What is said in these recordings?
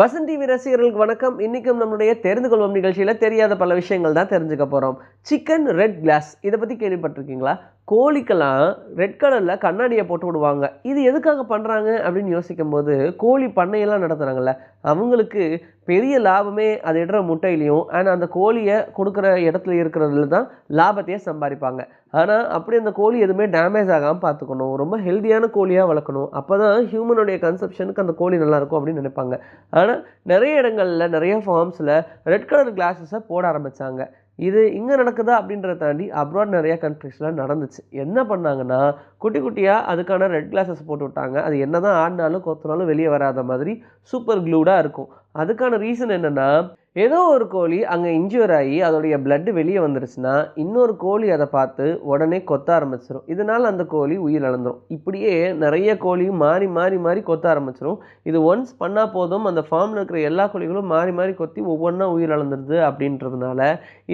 வசந்தி ரசிகர்களுக்கு வணக்கம். இன்றைக்கும் நம்மளுடைய தெரிந்து கொள்வோம் நிகழ்ச்சியில் தெரியாத பல விஷயங்கள் தான் தெரிஞ்சுக்க போகிறோம் சிக்கன் ரெட் கிளாஸ் இதை பற்றி கேள்விப்பட்டிருக்கீங்களா? கோழிக்கெல்லாம் ரெட் கலரில் கண்ணாடியை போட்டு விடுவாங்க. இது எதுக்காக பண்ணுறாங்க அப்படின்னு யோசிக்கும் போது கோழி பண்ணையெல்லாம் நடத்துகிறாங்கல்ல அவங்களுக்கு பெரிய லாபமே அது இடுற முட்டையிலையும் அண்ட் அந்த கோழியை கொடுக்குற இடத்துல இருக்கிறதுல தான் லாபத்தையே சம்பாதிப்பாங்க. ஆனால் அப்படி அந்த கோழி எதுவுமே டேமேஜ் ஆகாமல் பார்த்துக்கணும். ரொம்ப ஹெல்த்தியான கோழியாக வளர்க்கணும். அப்போ தான் ஹியூமனுடைய கன்செப்ஷனுக்கு அந்த கோழி நல்லாயிருக்கும் அப்படின்னு நினைப்பாங்க. ஆனால் நிறைய இடங்களில் நிறைய ஃபார்ம்ஸில் ரெட் கலர் கிளாஸஸை போட ஆரம்பித்தாங்க இது இங்கே நடக்குதா அப்படின்றத தாண்டி அப்ராட் நிறையா கண்ட்ரிஸ்லாம் நடந்துச்சு. என்ன பண்ணாங்கன்னா குட்டி குட்டியாக அதுக்கான ரெட் கிளாஸஸ் போட்டு விட்டாங்க. அது என்ன தான் ஆடினாலும் கொத்தினாலும் வெளியே வராத மாதிரி சூப்பர் க்ளூடாக இருக்கும். அதுக்கான ரீசன் என்னென்னா ஏதோ ஒரு கோழி அங்கே இன்ஜூர் ஆகி அதோடைய பிளட்டு வெளியே வந்துருச்சுன்னா இன்னொரு கோழி அதை பார்த்து உடனே கொத்த ஆரம்பிச்சிடும் இதனால் அந்த கோழி உயிர் இழந்துடும் இப்படியே நிறைய கோழியும் மாறி மாறி மாறி கொத்த ஆரம்பிச்சிடும் இது ஒன்ஸ் பண்ணால் போதும் அந்த ஃபார்மில் இருக்கிற எல்லா கோழிகளும் மாறி மாறி கொத்தி ஒவ்வொன்றா உயிர் இழந்துருது அப்படின்றதுனால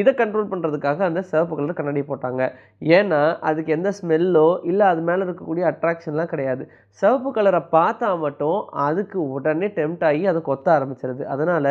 இதை கண்ட்ரோல் பண்ணுறதுக்காக அந்த சிவப்பு கலர் கண்ணாடி போட்டாங்க. ஏன்னா அதுக்கு எந்த ஸ்மெல்லோ இல்லை அது மேலே இருக்கக்கூடிய அட்ராக்ஷன்லாம் கிடையாது. சிவப்பு கலரை பார்த்தா மட்டும் அதுக்கு உடனே டெம்ட் ஆகி அதை கொத்த ஆரம்பிச்சிருது அதனால்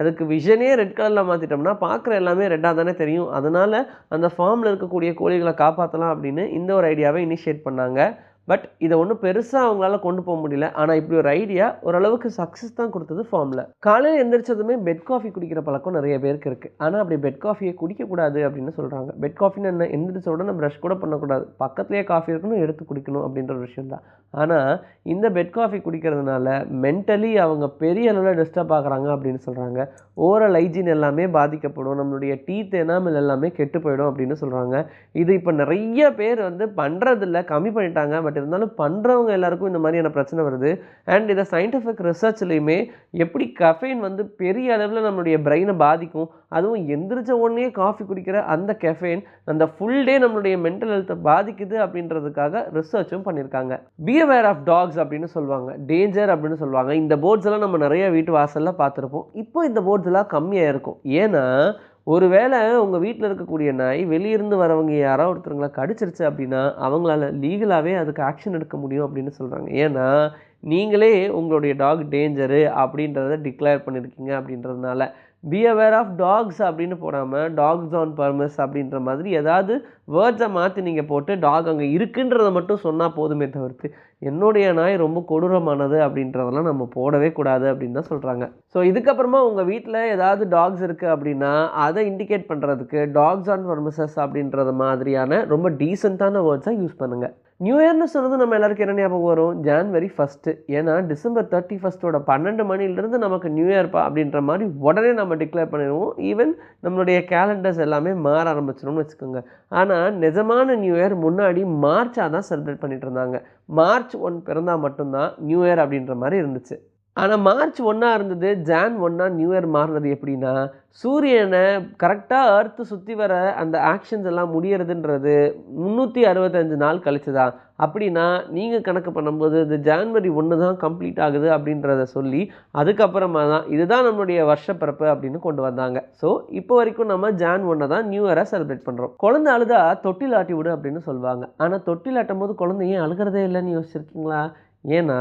அதுக்கு விஷனே ரெட் கலரில் மாற்றிட்டோம்னா பார்க்குற எல்லாமே ரெட்டாக தானே தெரியும். அதனால் அந்த ஃபார்மில் இருக்கக்கூடிய கோழிகளை காப்பாற்றலாம் அப்படின்னு இந்த ஒரு ஐடியாவை இனிஷியேட் பண்ணாங்க. பட் இதை ஒன்றும் பெருசாக அவங்களால கொண்டு போக முடியல. ஆனால் இப்படி ஒரு ஐடியா ஓரளவுக்கு சக்ஸஸ் தான் கொடுத்தது ஃபார்மில் காலையில் எந்திரிச்சதுமே பெட் காஃபி குடிக்கிற பழக்கம் நிறைய பேருக்கு இருக்குது ஆனால் அப்படி பெட் காஃபியை குடிக்கக்கூடாது அப்படின்னு சொல்கிறாங்க பெட் காஃபின்னு என்ன? எந்திரிச்ச உடனே ப்ரஷ் கூட பண்ணக்கூடாது. பக்கத்துலேயே காஃபி இருக்கணும் எடுத்து குடிக்கணும் அப்படின்ற ஒரு விஷயம் தான். ஆனால் இந்த பெட் காஃபி குடிக்கிறதுனால மென்டலி அவங்க பெரிய அளவில் டிஸ்டர்ப் ஆகுறாங்க அப்படின்னு சொல்கிறாங்க ஓரல் ஹைஜீன் எல்லாமே பாதிக்கப்படும். நம்மளுடைய டீத் எனாமல் எல்லாமே கெட்டு போயிடும் அப்படின்னு சொல்கிறாங்க இது இப்போ நிறைய பேர் வந்து பண்ணுறதில்ல கம்மி பண்ணிட்டாங்க. பட் பட் இருந்தாலும் பண்ணுறவங்க எல்லாருக்கும் இந்த மாதிரியான பிரச்சனை வருது. அண்ட் இதை சயின்டிஃபிக் ரிசர்ச்லேயுமே எப்படி கஃபைன் வந்து பெரிய அளவில் நம்மளுடைய பிரெயினை பாதிக்கும் அதுவும் எந்திரிச்ச உடனே காஃபி குடிக்கிற அந்த கெஃபைன் அந்த ஃபுல் டே நம்மளுடைய மென்டல் ஹெல்த்தை பாதிக்குது அப்படின்றதுக்காக ரிசர்ச்சும் பண்ணியிருக்காங்க பி அவேர் ஆஃப் டாக்ஸ் அப்படின்னு சொல்லுவாங்க. டேஞ்சர் அப்படின்னு சொல்லுவாங்க. இந்த போர்ட்ஸ் எல்லாம் நம்ம நிறைய வீட்டு வாசலில் பார்த்துருப்போம். இப்போ இந்த போர்ட்ஸ் எல்லாம் கம்மியாக இருக்கும். ஏன்னா ஒருவேளை உங்கள் வீட்டில் இருக்கக்கூடிய நாய் வெளியிருந்து வரவங்க யாரோ ஒருத்தருங்களை கடிச்சிருச்சு அப்படின்னா அவங்களால லீகலாகவே அதுக்கு ஆக்ஷன் எடுக்க முடியும் அப்படின்னு சொல்கிறாங்க ஏன்னா நீங்களே உங்களுடைய டாக் டேஞ்சரு அப்படின்றத டிக்ளேர் பண்ணியிருக்கீங்க அப்படின்றதுனால பி அவேர் ஆஃப் டாக்ஸ் அப்படின்னு போடாமல் டாக்ஸ் ஆன் பர்மஸ் அப்படின்ற மாதிரி ஏதாவது வேர்ட்ஸை மாற்றி நீங்கள் போட்டு டாக் அங்கே இருக்குன்றதை மட்டும் சொன்னால் போதுமே தவிர்த்து என்னுடைய நாய் ரொம்ப கொடூரமானது அப்படின்றதெல்லாம் நம்ம போடவே கூடாது அப்படின்னு தான் சொல்கிறாங்க ஸோ இதுக்கப்புறமா உங்கள் வீட்டில் ஏதாவது டாக்ஸ் இருக்குது அப்படின்னா அதை இண்டிகேட் பண்ணுறதுக்கு டாக்ஸ் ஆன் பர்மசஸ் அப்படின்றது மாதிரியான ரொம்ப டீசெண்டான வேர்ட்ஸை யூஸ் பண்ணுங்கள் நியூ இயர்னு சொன்னது நம்ம எல்லாருக்கும் என்ன ஞாபகம் வரும்? ஜான்வரி ஃபஸ்ட்டு ஏன்னா டிசம்பர் தேர்ட்டி ஃபஸ்ட்டோட பன்னெண்டு மணிலேருந்து நமக்கு நியூ இயர்ப்பா அப்படின்ற மாதிரி உடனே நம்ம டிக்ளேர் பண்ணிடுவோம். ஈவன் நம்மளுடைய கேலண்டர்ஸ் எல்லாமே மாற ஆரம்பிச்சிடும்னு வச்சுக்கோங்க. ஆனால் நிஜமான நியூ இயர் முன்னாடி மார்ச்சாக தான் செலிப்ரேட் பண்ணிட்டு இருந்தாங்க. மார்ச் ஒன் பிறந்தால் மட்டும்தான் நியூ இயர் அப்படின்ற மாதிரி இருந்துச்சு. ஆனால் மார்ச் ஒன்றா இருந்தது ஜான் ஒன்றா நியூ இயர் மாறினது எப்படின்னா சூரியனை கரெக்டாக அர்த்து சுற்றி வர அந்த ஆக்ஷன்ஸ் எல்லாம் முடியறதுன்றது முந்நூற்றி அறுபத்தஞ்சு நாள் கழிச்சு தான் அப்படின்னா நீங்கள் கணக்கு பண்ணும்போது இந்த ஜான்வரி ஒன்று தான் கம்ப்ளீட் ஆகுது அப்படின்றத சொல்லி அதுக்கப்புறமா தான் இதுதான் நம்மளுடைய வருஷப்பிறப்பு அப்படின்னு கொண்டு வந்தாங்க. ஸோ இப்போ வரைக்கும் நம்ம ஜான் ஒன்றை தான் நியூ இயரை செலிப்ரேட் பண்ணுறோம் குழந்தை அழுதா தொட்டில் ஆட்டி விடு அப்படின்னு சொல்லுவாங்க. ஆனால் தொட்டில் ஆட்டும் போது குழந்தை ஏன் அழுகிறதே இல்லைன்னு யோசிச்சிருக்கீங்களா? ஏன்னா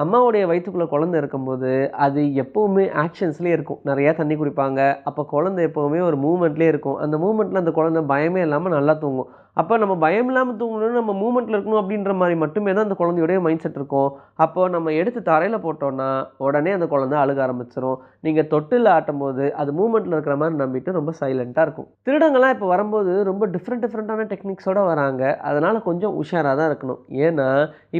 அம்மாவுடைய வயிற்றுக்குள்ளே குழந்தை இருக்கும்போது அது எப்போவுமே ஆக்ஷன்ஸ்லேயே இருக்கும். நிறையா தண்ணி குடிப்பாங்க. அப்போ குழந்தை எப்போவுமே ஒரு மூமெண்ட்லேயே இருக்கும். அந்த மூமெண்ட்டில் அந்த குழந்தை பயமே இல்லாமல் நல்லா தூங்கும். அப்போ நம்ம பயம் இல்லாமல் தூங்கணும்னு நம்ம மூமெண்ட்டில் இருக்கணும் அப்படின்ற மாதிரி மட்டுமே தான் அந்த குழந்தையுடைய மைண்ட் செட் இருக்கும். அப்போ நம்ம எடுத்து தரையில் போட்டோன்னா உடனே அந்த குழந்தை அழுக ஆரம்பிச்சிடும் நீங்கள் தொட்டில் ஆட்டும்போது அது மூமெண்ட்டில் இருக்கிற மாதிரி நம்பிட்டு ரொம்ப சைலண்ட்டாக இருக்கும். திருடங்கள்லாம் இப்போ வரும்போது ரொம்ப டிஃப்ரெண்ட் டிஃப்ரெண்ட்டான டெக்னிக்ஸோடு வராங்க. அதனால் கொஞ்சம் உஷாராக தான் இருக்கணும். ஏன்னா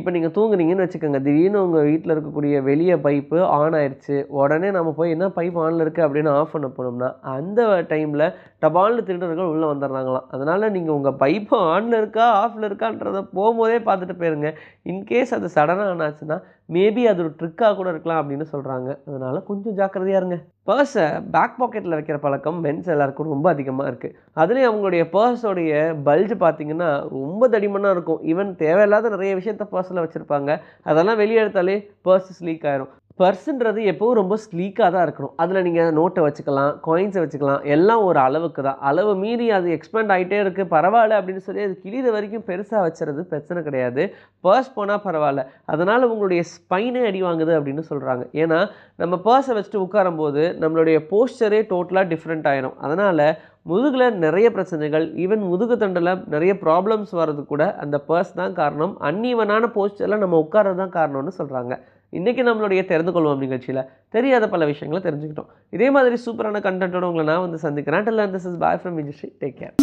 இப்போ நீங்கள் தூங்குறீங்கன்னு வச்சுக்கோங்க. திடீர்னு உங்கள் வீட்டில் இருக்கக்கூடிய வெளியே பைப்பு ஆன் ஆயிடுச்சு உடனே நம்ம போய் என்ன பைப் ஆனில் இருக்குது அப்படின்னு ஆஃப் பண்ண போனோம்னா அந்த டைமில் டபால்னு திருடர்கள் உள்ளே வந்துடுறாங்களாம். அதனால் நீங்கள் உங்கள் பைப்பு ஆனில் இருக்கா ஆஃபில் இருக்கான்றத போகும்போதே பார்த்துட்டு போயிருங்க. இன்கேஸ் அது சடனாக ஆனாச்சுன்னா மேபி அது ஒரு ட்ரிக்காக கூட இருக்கலாம் அப்படின்னு சொல்கிறாங்க அதனால் கொஞ்சம் ஜாக்கிரதையாக இருங்க. பர்ஸை பேக் பாக்கெட்டில் வைக்கிற பழக்கம் மென்ஸ் எல்லாருக்கும் ரொம்ப அதிகமாக இருக்குது அதுலேயும் அவங்களுடைய பர்ஸோடைய பல்ஜ் பார்த்தீங்கன்னா ரொம்ப தடிமனாக இருக்கும். ஈவன் தேவையில்லாத நிறைய விஷயத்த பர்ஸில் வச்சுருப்பாங்க. அதெல்லாம் வெளியே எடுத்தாலே பர்ஸஸ் லீக் ஆயிரும். பர்ஸுன்றது எப்போவும் ரொம்ப ஸ்லீக்காக தான் இருக்கணும். அதில் நீங்கள் நோட்டை வச்சுக்கலாம் காயின்ஸை வச்சுக்கலாம் எல்லாம் ஒரு அளவுக்கு தான். அளவு மீறி அது எக்ஸ்பேண்ட் ஆகிட்டே இருக்குது பரவாயில்ல அப்படின்னு சொல்லி அது கிழித வரைக்கும் பெருசாக வச்சுறது பிரச்சனை கிடையாது. பர்ஸ் போனால் பரவாயில்ல. அதனால் உங்களுடைய ஸ்பைனே அடி வாங்குது அப்படின்னு சொல்கிறாங்க ஏன்னா நம்ம பர்ஸை வச்சுட்டு உட்காரும்போது நம்மளுடைய போஸ்டரே டோட்டலாக டிஃப்ரெண்ட் ஆயிரும். அதனால் முதுகில் நிறைய பிரச்சனைகள் ஈவன் முதுகு தண்டில் நிறைய ப்ராப்ளம்ஸ் வர்றது கூட அந்த பர்ஸ் தான் காரணம். அன்ஈவனான போஸ்டரில் நம்ம உட்கார்றது தான் காரணம்னு சொல்கிறாங்க இன்றைக்கி நம்மளுடைய தெரிந்து கொள்வோம் நிகழ்ச்சியில். தெரியாத பல விஷயங்களை தெரிஞ்சுக்கிட்டோம். இதே மாதிரி சூப்பரான கண்டென்ட்டோட உங்களை நான் வந்து சந்திக்கிறேன். Till this is bye from Vijay take care